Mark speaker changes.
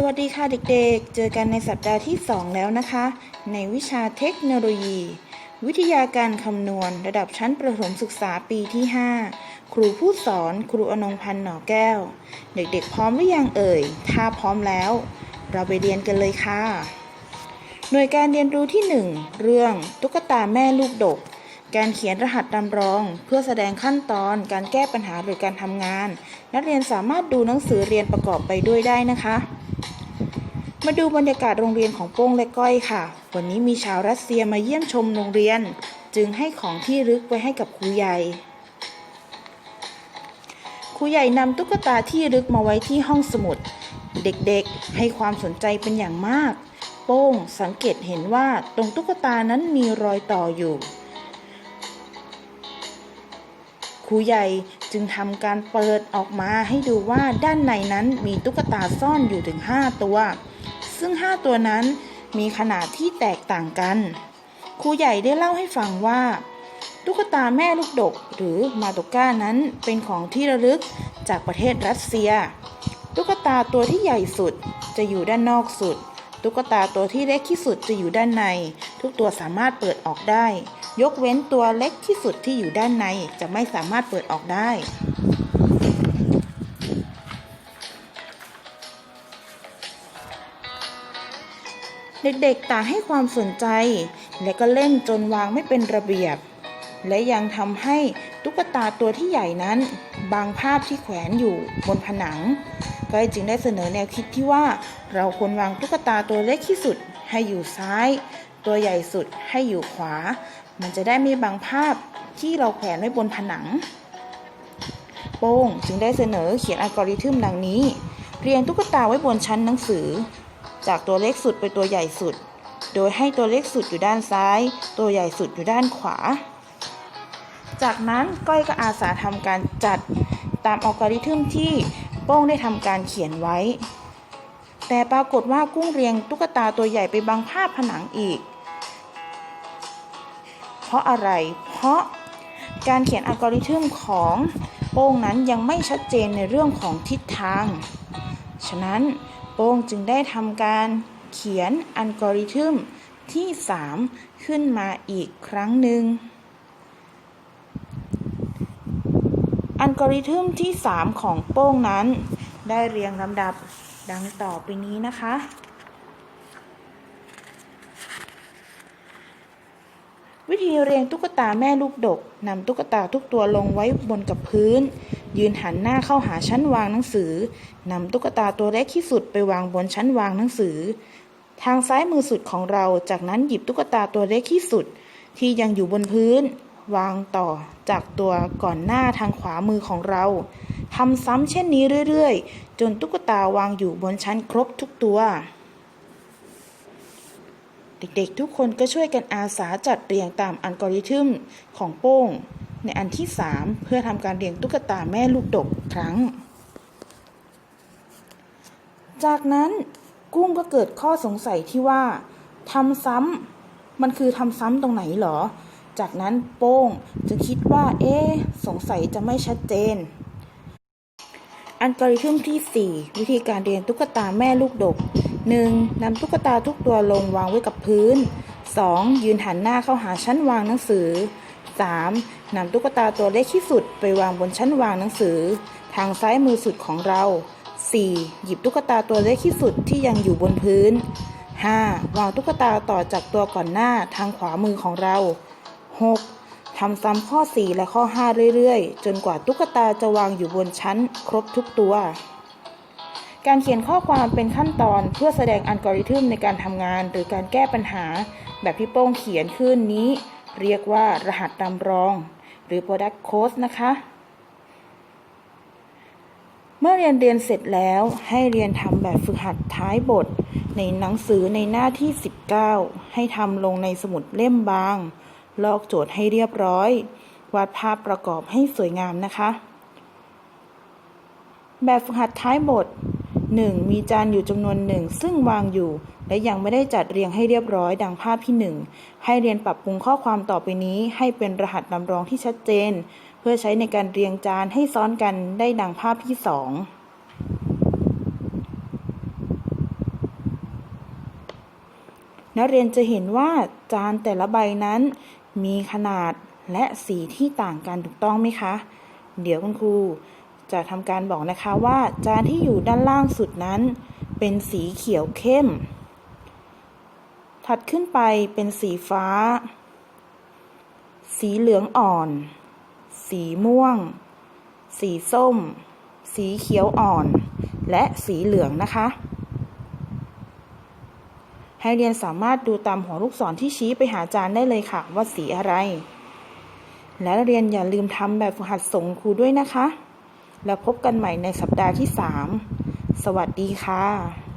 Speaker 1: สวัสดีค่ะเด็กๆ เจอกันในสัปดาห์ที่ 2 แล้วนะคะ ในวิชาเทคโนโลยี วิทยาการคำนวณ ระดับชั้นประถมศึกษาปีที่ 5 ครูผู้สอนครูอนงพันธ์หน่อแก้ว เด็กๆ พร้อมหรือยังเอ่ย ถ้าพร้อมแล้ว เราไปเรียนกันเลยค่ะ หน่วยการเรียนรู้ที่ 1 เรื่องตุ๊กตาแม่ลูกดก การเขียนรหัสตำรอง เพื่อแสดงขั้นตอนการแก้ปัญหาหรือการทำงาน นักเรียนสามารถดูหนังสือเรียนประกอบไปด้วยได้นะคะ มาดูบรรยากาศโรงเรียนของโป้งและก้อยค่ะ วันนี้มีชาวรัสเซียมาเยี่ยมชมโรงเรียน จึงให้ของที่รึกไว้ให้กับครูใหญ่ครูใหญ่นำตุ๊กตาที่รึกมาไว้ที่ห้องสมุด เด็กๆ ให้ความสนใจเป็นอย่างมาก โป้งสังเกตเห็นว่าตรงตุ๊กตานั้นมีรอยต่ออยู่ครูใหญ่จึงทำการเปิดออกมาให้ดูว่าด้านในนั้นมีตุ๊กตาซ่อนอยู่ถึง 5 ตัว ซึ่ง 5 ตัวนั้นมีขนาดที่แตกต่างกัน ครูใหญ่ได้เล่าให้ฟังว่า ตุ๊กตาแม่ลูกดกหรือมาตุก้านั้นเป็นของที่ระลึกจากประเทศรัสเซีย ตุ๊กตาตัวที่ใหญ่สุดจะอยู่ด้านนอกสุด ตุ๊กตาตัวที่เล็กที่สุดจะอยู่ด้านใน ทุกตัวสามารถเปิดออกได้ ยกเว้นตัวเล็กที่สุดที่อยู่ด้านในจะไม่สามารถเปิดออกได้ เด็กๆต่างให้ความสนใจ และก็เล่นจนวางไม่เป็นระเบียบ และยังทำให้ตุ๊กตาตัวที่ใหญ่นั้น บางภาพที่แขวนอยู่บนผนังก้อยจึงได้เสนอแนวคิดที่ว่า เราควรวางตุ๊กตาตัวเล็กที่สุดให้อยู่ซ้าย ตัวใหญ่สุดให้อยู่ขวา มันจะได้ไม่บังภาพที่เราแขวนไว้บนผนัง โป้งจึงได้เสนอเขียนอัลกอริทึมดังนี้ เรียงตุ๊กตาไว้บนชั้นหนังสือ จากตัวเล็กสุดไปตัวใหญ่สุด โดยให้ตัวเล็กสุดอยู่ด้านซ้าย ตัวใหญ่สุดอยู่ด้านขวา จากนั้นก้อยก็อาสาทำการจัดตามอัลกอริทึมที่โป้งได้ทำการเขียนไว้ แต่ปรากฏว่ากุ้งเรียงตุ๊กตาตัวใหญ่ไปบังภาพผนังอีก เพราะอะไร เพราะการเขียนอัลกอริทึมของโป้งนั้นยังไม่ชัดเจนในเรื่องของทิศทาง ฉะนั้น โป้งจึงได้ทำการเขียนอัลกอริทึมที่ 3 ขึ้นมาอีกครั้งหนึ่ง อัลกอริทึมที่ 3 ของโป้งนั้น ได้เรียงลำดับดังต่อไปนี้นะคะ วิธีเรียงตุ๊กตาแม่ลูกดกนำตุ๊กตาทุกตัวลงไว้บนกับพื้น ยืนหันหน้าเข้าหาชั้นวางหนังสือนำตุ๊กตาตัวเล็กที่สุดไปวางบนชั้นวางหนังสือ ทางซ้ายมือสุดของเราจากนั้นหยิบตุ๊กตาตัวเล็กที่สุด ที่ยังอยู่บนพื้น วางต่อจากตัวก่อนหน้าทางขวามือของเราทำซ้ำเช่นนี้เรื่อยๆ จนตุ๊กตาวางอยู่บนชั้นครบทุกตัว เด็กๆ ทุกคนก็ช่วยกันอาสาจัดเรียงตามอัลกอริทึมของโป้ง ในอันที่ 3 เพื่อทำการเรียงตุ๊กตาแม่ลูกดกครั้ง จากนั้นกุ้งก็เกิดข้อสงสัยที่ว่าทำซ้ำมันคือทำซ้ำตรงไหนหรอ จากนั้นโป้งจึงคิดว่า เอ๊สงสัยจะไม่ชัดเจน อัลกอริทึมที่ 4 วิธีการเรียนตุ๊กตาแม่ลูกดก 1. นำตุ๊กตาทุกตัวลงวางไว้กับพื้น 2. ยืนหันหน้าเข้าหาชั้นวางหนังสือ 3. นำตุ๊กตาตัวเล็กที่สุดไปวางบนชั้นวางหนังสือ ทางซ้ายมือสุดของเรา 4. หยิบตุ๊กตาตัวเล็กที่สุดที่ยังอยู่บนพื้น 5. วางตุ๊กตาต่อจากตัวก่อนหน้าทางขวามือของเรา 6. ทำซ้ำข้อ 4 และข้อ 5 เรื่อยๆ จนกว่าตุ๊กตาจะวางอยู่บนชั้นครบทุกตัว การเขียนข้อความเป็นขั้นตอนเพื่อแสดงอัลกอริทึมในการทำงาน หรือการแก้ปัญหา แบบที่โป้งเขียนขึ้นนี้ เรียกว่ารหัสตำรอง หรือ product code นะคะ เมื่อเรียนเรียนเสร็จแล้วให้เรียนทำแบบฝึกหัดท้ายบท ในหนังสือในหน้าที่ 19 ให้ทำลงในสมุดเล่มบาง ลอกโจทย์ให้เรียบร้อย วาดภาพประกอบให้สวยงามนะคะ แบบฝึกหัดท้ายบท 1. มีจานอยู่จำนวนหนึ่งซึ่งวางอยู่ และยังไม่ได้จัดเรียงให้เรียบร้อยดังภาพที่ 1 ให้เรียนปรับปรุงข้อความต่อไปนี้ ให้เป็นรหัสนำรองที่ชัดเจน เพื่อใช้ในการเรียงจานให้ซ้อนกันได้ดังภาพที่ 2นักเรียนจะเห็นว่าจานแต่ละใบนั้น มีขนาดและสีที่ต่างกันถูกต้องไหมคะ เดี๋ยวคุณครู จะทำการบอกนะคะว่าจานที่อยู่ด้านล่างสุดนั้น เป็นสีเขียวเข้ม ถัดขึ้นไปเป็นสีฟ้า สีเหลืองอ่อน สีม่วง สีส้ม สีเขียวอ่อน และสีเหลืองนะคะ ให้เรียนสามารถดูตามหัวลูกศรที่ชี้ไปหาจานได้เลยค่ะ ว่าสีอะไรและเรียนอย่าลืมทำแบบฝึกหัดส่งครูด้วยนะคะ แล้วพบกันใหม่ในสัปดาห์ที่ 3 สวัสดีค่ะ